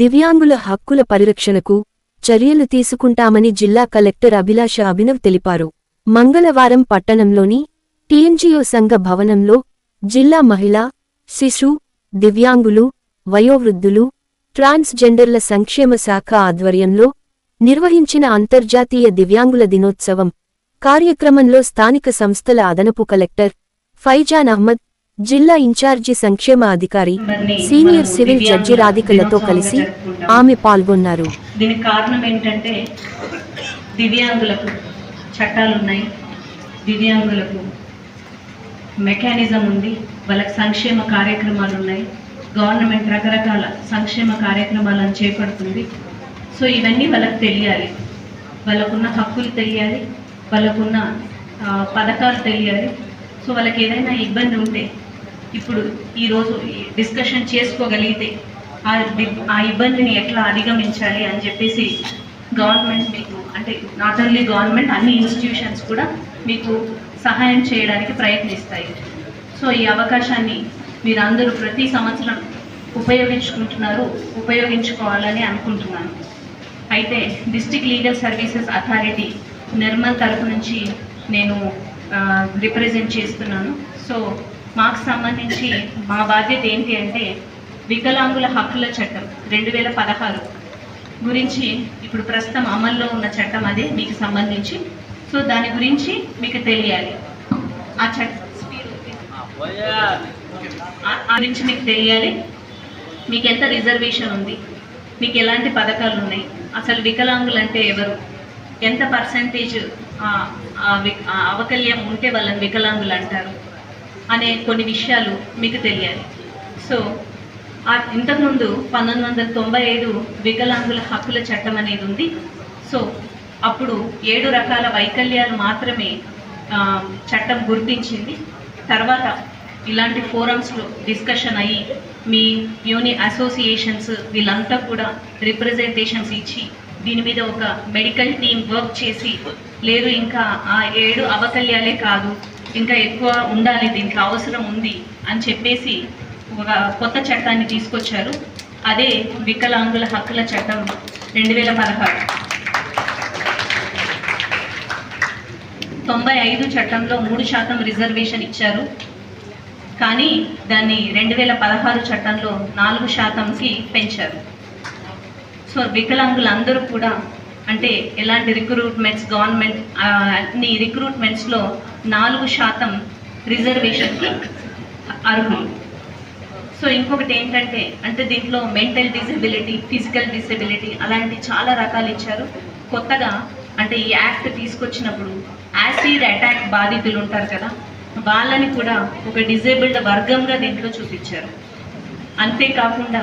దివ్యాంగుల హక్కుల పరిరక్షణకు చర్యలు తీసుకుంటామని జిల్లా కలెక్టర్ అభిలాష అభినవ్ తెలిపారు. మంగళవారం పట్టణంలోని టీఎన్జీఓ సంఘ భవనంలో జిల్లా మహిళా శిశు దివ్యాంగులు వయోవృద్ధులు ట్రాన్స్జెండర్ల సంక్షేమ శాఖ ఆధ్వర్యంలో నిర్వహించిన అంతర్జాతీయ దివ్యాంగుల దినోత్సవం కార్యక్రమంలో స్థానిక సంస్థల అదనపు కలెక్టర్ ఫైజాన్ అహ్మద్ జిల్లా ఇన్ఛార్జి సంక్షేమ అధికారి సీనియర్ సివిల్ జడ్జి రాధికలతో కలిసి ఆమె పాల్గొన్నారు. దీనికి కారణం ఏంటంటే దివ్యాంగులకు చట్టాలు ఉన్నాయి దివ్యాంగులకు మెకానిజం ఉంది. వాళ్ళకి సంక్షేమ కార్యక్రమాలు ఉన్నాయి గవర్నమెంట్ రకరకాల సంక్షేమ కార్యక్రమాలను చేపడుతుంది. సో ఇవన్నీ వాళ్ళకి తెలియాలి. వాళ్ళకున్న హక్కులు తెలియాలి. వాళ్ళకున్న పథకాలు తెలియాలి. సో వాళ్ళకి ఏదైనా ఇబ్బంది ఉంటే ఇప్పుడు ఈరోజు డిస్కషన్ చేసుకోగలిగితే ఆ ఆ ఇబ్బందిని ఎట్లా అధిగమించాలి అని చెప్పేసి గవర్నమెంట్ మీకు అంటే నాట్ ఓన్లీ గవర్నమెంట్ అన్ని ఇన్స్టిట్యూషన్స్ కూడా మీకు సహాయం చేయడానికి ప్రయత్నిస్తాయి. సో ఈ అవకాశాన్ని మీరు అందరూ ప్రతి సంవత్సరం ఉపయోగించుకుంటున్నారు ఉపయోగించుకోవాలని అనుకుంటున్నాను. అయితే district legal services authority Nirmal తరఫు నుంచి నేను రిప్రజెంట్ చేస్తున్నాను. సో మాకు సంబంధించి మా బాధ్యత ఏంటి అంటే వికలాంగుల హక్కుల చట్టం రెండు వేల పదహారు గురించి ఇప్పుడు ప్రస్తుతం అమల్లో ఉన్న చట్టం అదే మీకు సంబంధించి. సో దాని గురించి మీకు తెలియాలి. ఆ చట్టం ఆ- గురించి మీకు తెలియాలి. మీకు ఎంత రిజర్వేషన్ ఉంది? మీకు ఎలాంటి పథకాలు ఉన్నాయి? అసలు వికలాంగులు అంటే ఎవరు? ఎంత పర్సంటేజ్ అవకల్యం ఉంటే వాళ్ళని వికలాంగులు అంటారు? అనే కొన్ని విషయాలు మీకు తెలియాలి. సో ఇంతకుముందు పంతొమ్మిది వందల తొంభై ఐదు వికలాంగుల హక్కుల చట్టం అనేది ఉంది. సో అప్పుడు ఏడు రకాల వైకల్యాలు మాత్రమే చట్టం గుర్తించింది. తర్వాత ఇలాంటి ఫోరమ్స్లో డిస్కషన్ అయ్యి మీ యూని అసోసియేషన్స్ వీళ్ళంతా కూడా రిప్రజెంటేషన్స్ ఇచ్చి దీని మీద ఒక మెడికల్ టీం వర్క్ చేసి లేదు ఇంకా ఆ ఏడు అవకల్యాలే కాదు ఇంకా ఎక్కువ ఉండాలి దీనికి అవసరం ఉంది అని చెప్పేసి ఒక కొత్త చట్టాన్ని తీసుకొచ్చారు. అదే వికలాంగుల హక్కుల చట్టం రెండు వేల పదహారు. తొంభై ఐదు చట్టంలో మూడు శాతం రిజర్వేషన్ ఇచ్చారు. కానీ దాన్ని రెండు వేల పదహారు చట్టంలో నాలుగు శాతంకి పెంచారు. సో వికలాంగులందరూ కూడా అంటే ఎలాంటి రిక్రూట్మెంట్స్ గవర్నమెంట్ అన్ని రిక్రూట్మెంట్స్లో నాలుగు శాతం రిజర్వేషన్కి అర్హులు. సో ఇంకొకటి ఏంటంటే అంటే దీంట్లో మెంటల్ డిసెబిలిటీ ఫిజికల్ డిసెబిలిటీ అలాంటి చాలా రకాలు ఇచ్చారు. కొత్తగా అంటే ఈ యాక్ట్ తీసుకొచ్చినప్పుడు యాసిడ్ అటాక్ బాధితులు ఉంటారు కదా వాళ్ళని కూడా ఒక డిజేబుల్డ్ వర్గంగా దీంట్లో చూపించారు. అంతేకాకుండా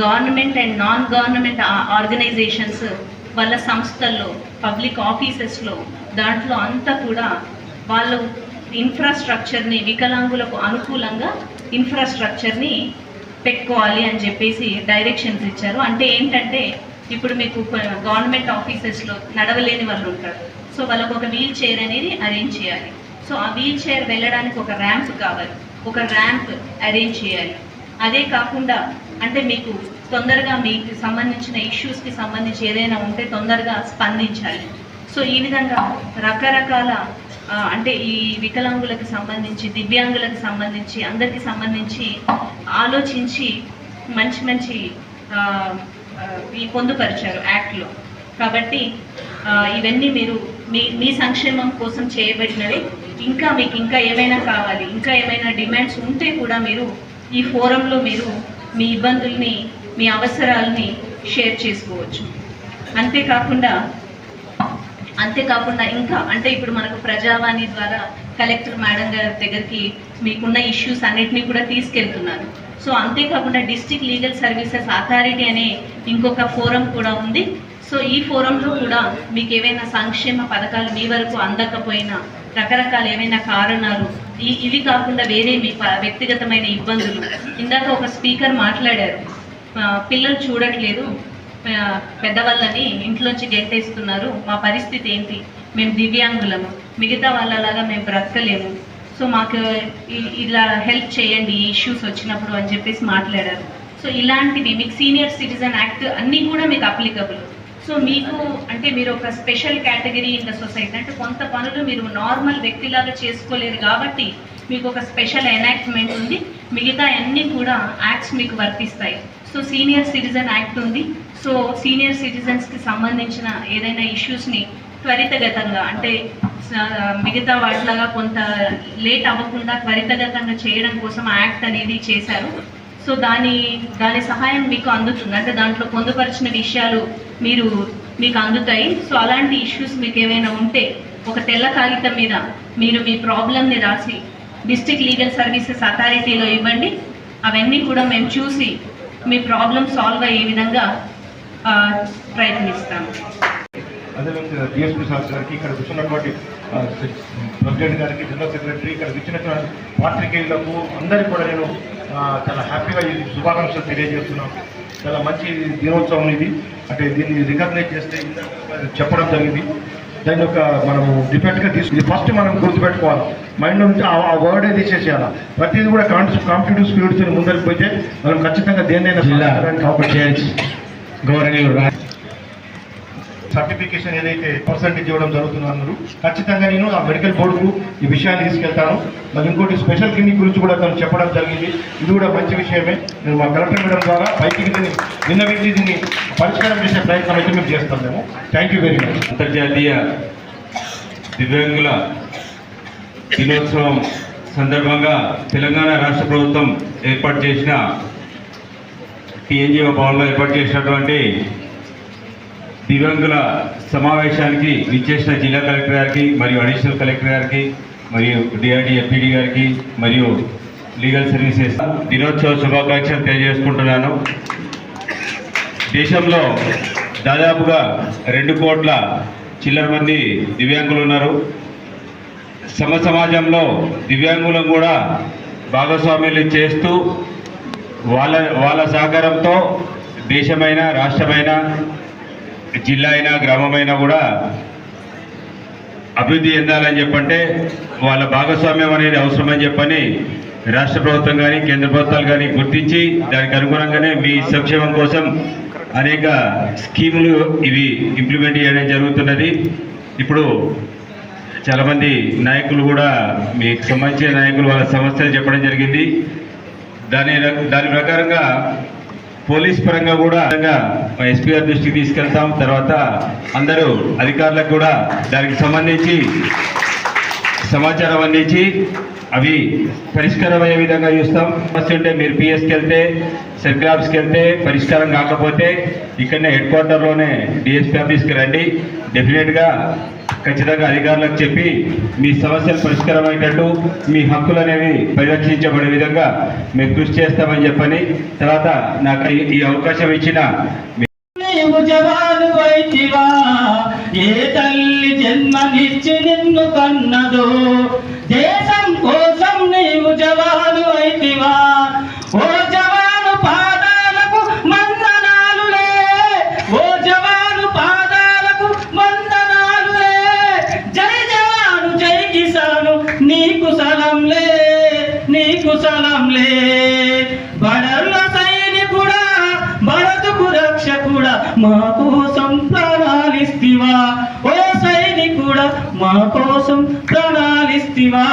government and non government organisations వాళ్ళ సంస్థల్లో పబ్లిక్ ఆఫీసెస్లో దాంట్లో అంతా కూడా వాళ్ళు ఇన్ఫ్రాస్ట్రక్చర్ని వికలాంగులకు అనుకూలంగా ఇన్ఫ్రాస్ట్రక్చర్ని పెట్టుకోవాలి అని చెప్పేసి డైరెక్షన్స్ ఇచ్చారు. అంటే ఏంటంటే ఇప్పుడు మీకు గవర్నమెంట్ ఆఫీసెస్లో నడవలేని వాళ్ళు ఉంటారు. సో వాళ్ళకు ఒక వీల్ చైర్ అనేది అరేంజ్ చేయాలి. సో ఆ వీల్ చైర్ వెళ్ళడానికి ఒక ర్యాంప్ కావాలి. ఒక ర్యాంప్ అరేంజ్ చేయాలి. అదే కాకుండా అంటే మీకు తొందరగా మీకు సంబంధించిన ఇష్యూస్కి సంబంధించి ఏదైనా ఉంటే తొందరగా స్పందించాలి. సో ఈ విధంగా రకరకాల అంటే ఈ వికలాంగులకు సంబంధించి దివ్యాంగులకు సంబంధించి అందరికి సంబంధించి ఆలోచించి మంచి మంచి ఈ పొందుపరిచారు యాక్ట్లో. కాబట్టి ఇవన్నీ మీరు మీ మీ సంక్షేమం కోసం చేయబడినవి. ఇంకా మీకు ఇంకా ఏమైనా కావాలి ఇంకా ఏమైనా డిమాండ్స్ ఉంటే కూడా మీరు ఈ ఫోరంలో మీరు మీ ఇబ్బందుల్ని మీ అవసరాలని షేర్ చేసుకోవచ్చు. అంతేకాకుండా అంతేకాకుండా ఇంకా అంటే ఇప్పుడు మనకు ప్రజావాణి ద్వారా కలెక్టర్ మేడం గారి దగ్గరికి మీకున్న ఇష్యూస్ అన్నిటినీ కూడా తీసుకెళ్తున్నారు. సో అంతేకాకుండా డిస్టిక్ లీగల్ సర్వీసెస్ అథారిటీ అనే ఇంకొక ఫోరం కూడా ఉంది. సో ఈ ఫోరంలో కూడా మీకు ఏవైనా సంక్షేమ పథకాలు మీ వరకు అందకపోయినా రకరకాల ఏమైనా కారణాలు ఇవి కాకుండా వేరే మీ వ్యక్తిగతమైన ఇబ్బందులు. ఇందాక ఒక స్పీకర్ మాట్లాడారు. పిల్లలు చూడట్లేదు. పెద్దవాళ్ళని ఇంట్లోంచి గెంటేస్తున్నారు. మా పరిస్థితి ఏంటి? మేము దివ్యాంగులము. మిగతా వాళ్ళలాగా మేము బ్రతకలేము. సో మాకు ఇలా హెల్ప్ చేయండి ఈ ఇష్యూస్ వచ్చినప్పుడు అని చెప్పేసి మాట్లాడారు. సో ఇలాంటివి మీకు సీనియర్ సిటిజన్ యాక్ట్ అన్నీ కూడా మీకు అప్లికబుల్. సో మీకు అంటే మీరు ఒక special category in the society అంటే కొంత పనులు మీరు నార్మల్ వ్యక్తిలాగా చేసుకోలేరు కాబట్టి మీకు ఒక స్పెషల్ ఎనాక్ట్మెంట్ ఉంది. మిగతా అన్నీ కూడా యాక్ట్స్ మీకు వర్తిస్తాయి. సో సీనియర్ సిటిజన్ యాక్ట్ ఉంది. సో సీనియర్ సిటిజన్స్కి సంబంధించిన ఏదైనా ఇష్యూస్ని త్వరితగతంగా అంటే మిగతా వాటిలాగా కొంత లేట్ అవ్వకుండా త్వరితగతంగా చేయడం కోసం యాక్ట్ అనేది చేశారు. సో దాని దాని సహాయం మీకు అందుతుంది. అంటే దాంట్లో పొందుపరిచిన విషయాలు మీరు మీకు అందుతాయి. సో అలాంటి ఇష్యూస్ మీకు ఏమైనా ఉంటే ఒక తెల్ల కాగితం మీద మీరు మీ ప్రాబ్లమ్ని రాసి డిస్టిక్ లీగల్ సర్వీసెస్ అథారిటీలో ఇవ్వండి. అవన్నీ కూడా మేము చూసి మీ ప్రాబ్లం సాల్వ్ అయ్యే విధంగా ప్రయత్నిస్తాను అదేవిధంగా డిఎస్పీ సార్ గారికి ఇక్కడ కూర్చున్నటువంటి ప్రెసిడెంట్ గారికి జనరల్ సెక్రటరీ ఇక్కడ ఇచ్చినటువంటి పాత్రికేయులకు అందరికీ కూడా నేను చాలా హ్యాపీగా ఇది శుభాకాంక్షలు తెలియజేస్తున్నాను. చాలా మంచి దినోత్సవం ఇది. అంటే దీన్ని రికగ్నైజ్ చేస్తే చెప్పడం జరిగింది. దాని యొక్క మనము డిఫెక్ట్గా తీసుకు ఇది ఫస్ట్ మనం గుర్తుపెట్టుకోవాలి. మైండ్ నుంచి ఆ- వర్డే తీసేసేయాలి? ప్రతిదీ కూడా కాంపిటేటివ్ స్పిరిట్స్ ముందరికి పోతే మనం ఖచ్చితంగా దేన్నైనా జిల్లా సాధించడానికి అవకాశం జడ్జ్ గౌరవనీయులు రా- సర్టిఫికేషన్ ఏదైతే పర్సంటేజ్ ఇవ్వడం జరుగుతుందో అన్నారు ఖచ్చితంగా నేను ఆ మెడికల్ బోర్డుకు ఈ విషయాన్ని తీసుకెళ్తాను. మరి ఇంకోటి స్పెషల్ క్లినిక్ గురించి కూడా తను చెప్పడం జరిగింది. ఇది కూడా మంచి విషయమే. నేను మా కలెక్టర్ మేడం ద్వారా పైకి దీన్ని విన్నవించి దీన్ని పరిష్కారం చేసే ప్రయత్నం అయితే మేము చేస్తాం మేము. థ్యాంక్ యూ వెరీ మచ్ అంతర్జాతీయ దివ్యాంగుల దినోత్సవం సందర్భంగా తెలంగాణ రాష్ట్ర ప్రభుత్వం ఏర్పాటు చేసిన టీఎన్జిఓ భవన్లో ఏర్పాటు చేసినటువంటి దివ్యాంగుల సమావేశానికి విచ్చేసిన జిల్లా కలెక్టర్ గారికి మరియు అడిషనల్ కలెక్టర్ గారికి మరియు డిఆర్డి ఎఫ్పిడి గారికి మరియు లీగల్ సర్వీసెస్ దినోత్సవ శుభాకాంక్షలు తెలియజేసుకుంటున్నాను. దేశంలో దాదాపుగా రెండు కోట్ల చిల్లర మంది దివ్యాంగులు ఉన్నారు. సమ సమాజంలో దివ్యాంగులను కూడా భాగస్వామ్యాలు చేస్తూ వాళ్ళ వాళ్ళ సహకారంతో దేశమైన రాష్ట్రమైన జిల్లా అయినా గ్రామమైనా కూడా అభివృద్ధి చెందాలని చెప్పంటే వాళ్ళ భాగస్వామ్యం అనేది అవసరమని చెప్పని రాష్ట్ర ప్రభుత్వం కానీ కేంద్ర ప్రభుత్వాలు కానీ గుర్తించి దానికి అనుగుణంగానే మీ సంక్షేమం కోసం అనేక స్కీములు ఇవి ఇంప్లిమెంట్ చేయడం జరుగుతున్నది. ఇప్పుడు చాలామంది నాయకులు కూడా మీకు సంబంధించిన నాయకులు వాళ్ళ సమస్యలు చెప్పడం జరిగింది. దాని దాని ప్రకారంగా పోలీస్ పరంగా కూడా మా ఎస్పీ గారి దృష్టికి తీసుకెళ్తాం. తర్వాత అందరూ అధికారులకు కూడా దానికి సంబంధించి సమాచారం అందించి అవి పరిష్కారం అయ్యే విధంగా చూస్తాం. ఫస్ట్ ఉంటే మీరు పిఎస్కి వెళ్తే సర్కిల్ ఆఫీస్కి వెళ్తే పరిష్కారం కాకపోతే ఇక్కడనే హెడ్ క్వార్టర్లోనే డిఎస్పీ ఆఫీస్కి రండి. డెఫినెట్గా ఖచ్చితంగా అధికారులకు చెప్పి మీ సమస్యలు పరిష్కారమైనట్టు మీ హక్కులు అనేవి పరిరక్షించబడే విధంగా మేము కృషి చేస్తామని చెప్పని తర్వాత నాకు ఈ- అవకాశం ఇచ్చిన ఏ తల్లి జన్మనిచ్చి నిన్ను కన్నదో? దేశ మా కోసం ప్రాణాలిస్తివా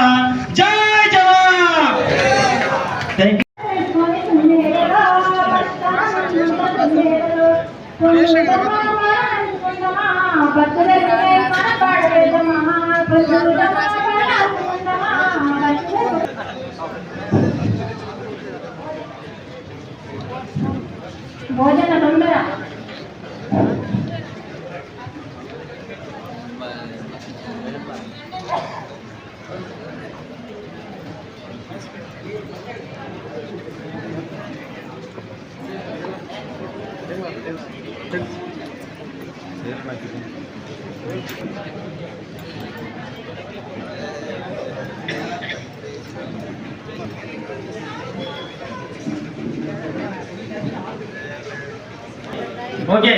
ఓకే.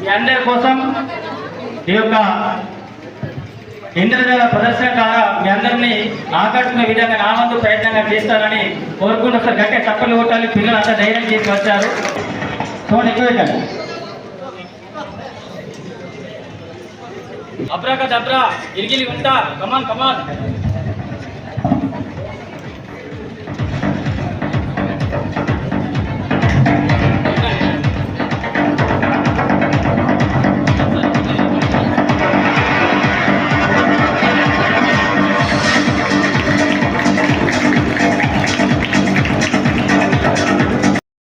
మీ అందరి కోసం ఈ యొక్క ఇంద్రజాల ప్రదర్శన ద్వారా మీ అందరినీ ఆకట్టుకునే విధంగా నా వంతు ప్రయత్నంగా చేస్తారని కోరుకుంటూ ఒకసారి గట్టే చప్పలు కొట్టాలి. పిల్లలు అంతా ధైర్యం చేసి వచ్చారు. ಅಬ್ರಾ ಕಬ್ರಾ ಇರ್ಗಿಲಿ ಉಂಟಾ ಕಮಾನ್ ಕಮಾನ್.